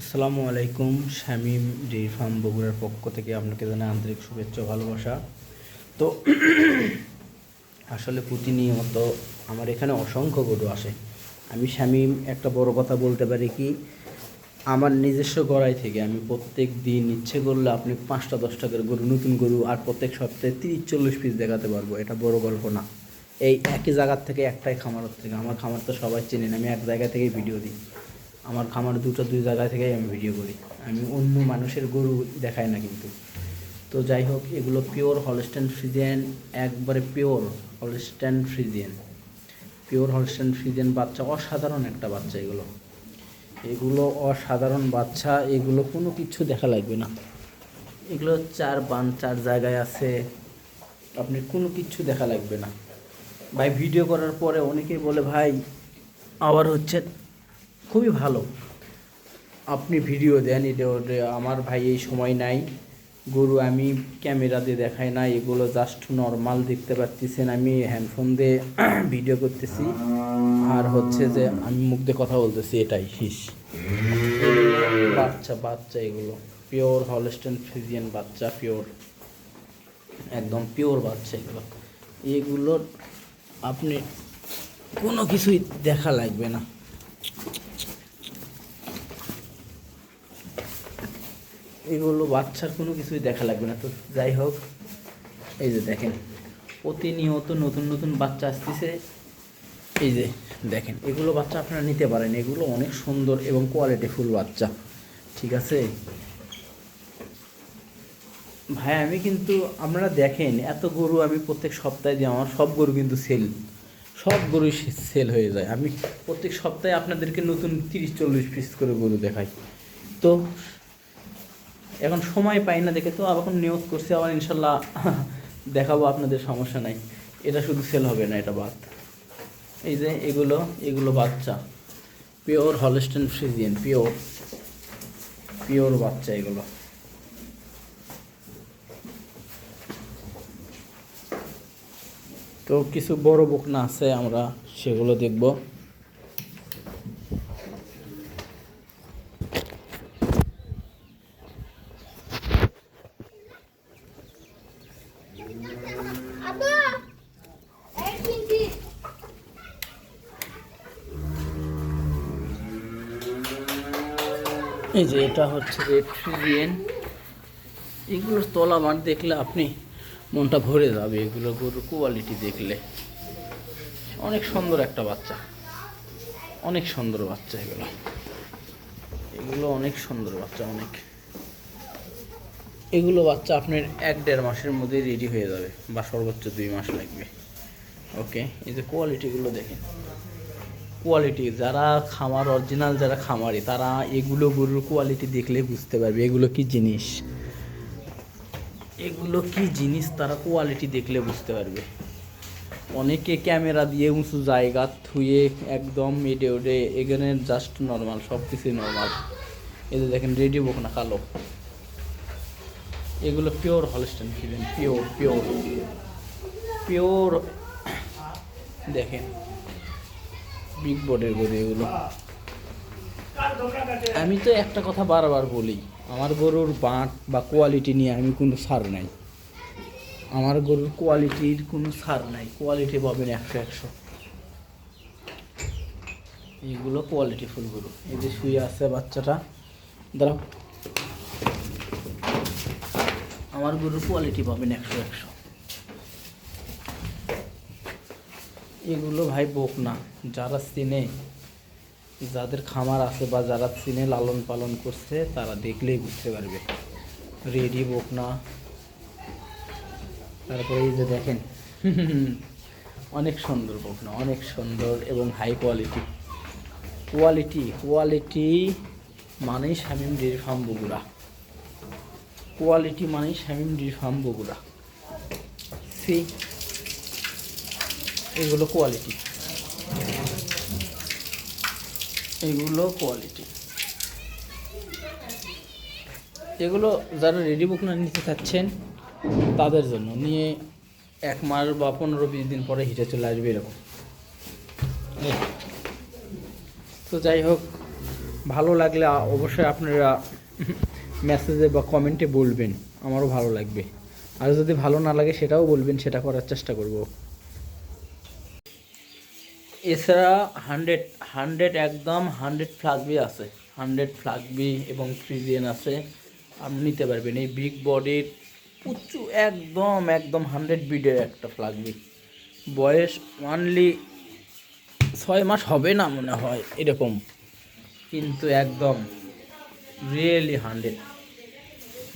আসসালামু আলাইকুম, Shamim dairy farm বগুড়ার পক্ষ থেকে আপনাকে জানাই আন্তরিক শুভেচ্ছা ভালোবাসা। তো, আসলে প্রতিনিয়ত আমার এখানে অসংখ্য গরু আসে। আমি শামীম একটা বড় কথা বলতে পারি কি, আমার নিজস্ব গড়াই থেকে আমি প্রত্যেক দিন ইচ্ছে করলে আপনি পাঁচটা, দশটা করে গরু, নতুন গরু আর প্রত্যেক সপ্তাহে তিরিশ, চল্লিশ পিস দেখাতে পারব। এটা বড় গল্প না। এই একই জায়গার থেকে একটাই খামার থেকে আমার খামার তো সবাই চেনেন, আমি এক জায়গা থেকেই ভিডিও দিই। আমার খামার দুটো, দুই জায়গা থেকেই আমি ভিডিও করি। আমি অন্য মানুষের গরু দেখাই না কিন্তু। তো যাই হোক, এগুলো পিওর হলস্টেন ফ্রিজিয়ান একবারে pure Holstein Friesian pure Holstein Friesian বাচ্চা, অসাধারণ একটা বাচ্চা এগুলো। এগুলো অসাধারণ বাচ্চা, এগুলো কোনো কিছু দেখা লাগবে না। এগুলো চার বান, চার জায়গায় আছে। আপনি কোনো কিছু দেখা লাগবে না। ভাই ভিডিও করার পরে অনেকেই বলে, ভাই, আবার হচ্ছে খুবই ভালো। আপনি ভিডিও দেন, এটা আমার ভাই এই সময় নাই। গরু আমি ক্যামেরা দিয়ে দেখাই না এগুলো জাস্ট নর্মাল দেখতে পাচ্ছেন আমি হ্যান্ডফোন দিয়ে ভিডিও করতেছি। আর হচ্ছে যে আমি মুখ দিয়ে কথা বলতেছি, এটাই হিস বাচ্চা বাচ্চা এগুলো। পিওর হলস্টেন ফিজিয়ান বাচ্চা পিওর একদম পিওর বাচ্চা এগুলো। এগুলোর আপনি কোনো কিছুই দেখা লাগবে না। এগুলো বাচ্চার কোনো কিছুই দেখা লাগবে না। তো যাই হোক, এই যে দেখেন, প্রতিনিয়ত নতুন নতুন বাচ্চা আসতেছে। এই যে দেখেন, এগুলো বাচ্চা আপনারা নিতে পারেন। এগুলো অনেক সুন্দর এবং কোয়ালিটিফুল বাচ্চা। ঠিক আছে? ভাই, আমি কিন্তু, আপনারা দেখেন, এত গরু আমি প্রত্যেক সপ্তাহে দিই, আমার সব গরু কিন্তু সেল সব গরু সেল হয়ে যায়। আমি প্রত্যেক সপ্তাহে আপনাদেরকে নতুন তিরিশ চল্লিশ পিস করে গরু দেখাই। তো এখন সময় পাই না দেখে, তো এখন নিয়োগ করছি, আবার ইনশাল্লাহ দেখাবো আপনাদের সমস্যা নাই। এটা শুধু সেল হবে না, এটা বাদ। এই যে এগুলো এগুলো বাচ্চা। Pure Holstein Friesian pure pure বাচ্চা এগুলো। তো কিছু বড় বকনা আছে, আমরা সেগুলো দেখব। এই যে এটা হচ্ছে রেড ফ্রিজিয়ান এগুলোর তলা মাঠ দেখলে আপনি মনটা ভরে যাবে, এগুলো গরুর কোয়ালিটি দেখলে। অনেক সুন্দর একটা বাচ্চা। অনেক সুন্দর বাচ্চা এগুলো। এগুলো অনেক সুন্দর বাচ্চা, অনেক। এগুলো বাচ্চা আপনার এক দেড় মাসের মধ্যে রেডি হয়ে যাবে, বা সর্বোচ্চ দুই মাস লাগবে। ওকে এই যে কোয়ালিটিগুলো দেখেন। কোয়ালিটি যারা খামার অরিজিনাল যারা খামারি, তারা এগুলো গরুর কোয়ালিটি দেখলে বুঝতে পারবে এগুলো কি জিনিস। এগুলো কি জিনিস তারা কোয়ালিটি দেখলে বুঝতে পারবে। অনেকে ক্যামেরা দিয়ে উঁচু জায়গা থুয়ে একদম এডে ওডে এখানে জাস্ট নর্মাল সব কিছুই নর্মাল এদের দেখেন রেডি না কালো। এগুলো পিওর হলস্টেন ফিলেন পিওর পিওর পিওর দেখেন বিগ বোর্ডের গরু এগুলো। আমি তো একটা কথা বারবার বলি, আমার গরুর বাঁট বা কোয়ালিটি নিয়ে আমি কোনো সার নাই। আমার গরুর কোয়ালিটির কোনো সার নাই কোয়ালিটি পাবেন একশো একশো। এইগুলো কোয়ালিটি ফুল গরু। এই যে শুয়ে আছে বাচ্চাটা, দাঁড়াও। আমার গরুর কোয়ালিটি পাবেন একশো একশো। এগুলো ভাই বোক না। যারা চিনে, যাদের খামার আছে বা যারা চিনে লালন পালন করছে, তারা দেখলেই বুঝতে পারবে। রেডি বোক না। তারপরে এই যে দেখেন, অনেক সুন্দর বোক না, অনেক সুন্দর এবং হাই কোয়ালিটি কোয়ালিটি কোয়ালিটি মানেই Shamim dairy farm Bogura. Quality মানেই শামিম ডেরি ফার্ম বগুড়া। সি এগুলো কোয়ালিটি এগুলো কোয়ালিটি এগুলো যারা রেডি বুক না নিতে চাচ্ছেন তাদের জন্য। নিয়ে এক মাস বা পনেরো বিশ দিন পরে হিটে চলে আসবে এরকম। তো যাই হোক ভালো লাগলে অবশ্যই আপনারা মেসেজে বা কমেন্টে বলবেন। আমারও ভালো লাগবে। আর যদি ভালো না লাগে সেটাও বলবেন সেটা করার চেষ্টা করব। এছাড়া হান্ড্রেড হান্ড্রেড একদম হান্ড্রেড ফ্লাগবি আছে। হান্ড্রেড ফ্লাগবি এবং ফ্রিজিয়ান আছে। আপনি নিতে পারবেন। এই বিগ বডির উঁচু একদম একদম হান্ড্রেড বিডের একটা ফ্লাগবি বয়স অনলি ছয় মাস হবে না মনে হয় এরকম। কিন্তু একদম রিয়েলি হান্ড্রেড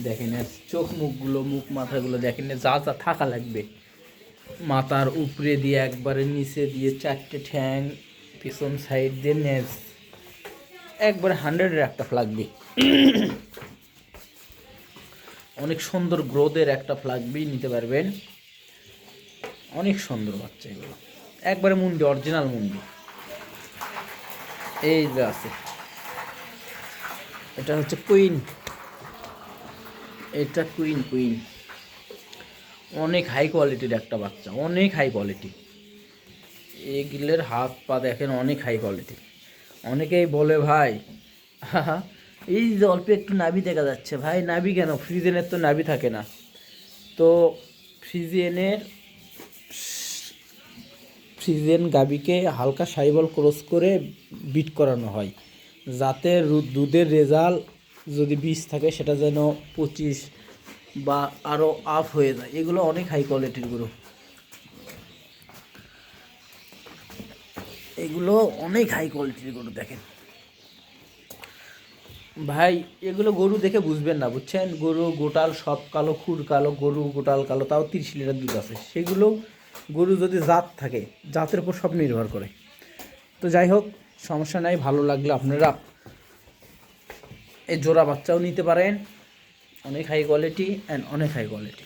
দেখেন চোখ মুখগুলো, মুখ মাথাগুলো দেখেন যা যা থাকা লাগবে। মাথার উপরে দিয়ে একবারে নিচে দিয়ে চারটে ঠ্যাং, পিছন সাইড দিয়ে নেজ একবারে হান্ড্রেডের একটা ফ্লাগবি অনেক সুন্দর গ্রোথের একটা ফ্লাগবি নিতে পারবেন। অনেক সুন্দর বাচ্চা এগুলো। একবারে মুন্ডি অরিজিনাল মুন্ডি। এই যে আছে। এটা হচ্ছে কুইন এটা কুইন কুইন অনেক হাই কোয়ালিটির একটা বাচ্চা, অনেক হাই কোয়ালিটি এগুলোর হাত পা দেখেন অনেক হাই কোয়ালিটি অনেকেই বলে, ভাই এই যে অল্প একটু নাভি দেখা যাচ্ছে, ভাই, নাভি কেন? ফ্রিজেনের তো নাভি থাকে না। তো ফ্রিজেনের ফ্রিজেন গাবিকে হালকা সাইবল ক্রস করে বিট করানো হয়, যাতে দুধের রেজাল্ট যদি বিষ থাকে, সেটা যেন পঁচিশ বা আরও আপ হয়ে যায়। এগুলো অনেক হাই কোয়ালিটির গরু। এগুলো অনেক হাই কোয়ালিটির গরু, দেখেন। ভাই, এগুলো গরু দেখে বুঝবেন না, বুঝছেন? গরু গোটাল সব কালো, খুর কালো, গরু গোটাল কালো, তাও তিরিশ লিটার দুধ আছে। সেগুলো গরু যদি জাত থাকে, জাতের উপর সব নির্ভর করে। তো যাই হোক, সমস্যা নাই, ভালো লাগলে আপনারা এই জোড়া বাচ্চাও নিতে পারেন। অনেক হাই কোয়ালিটি অ্যান্ড অনেক হাই কোয়ালিটি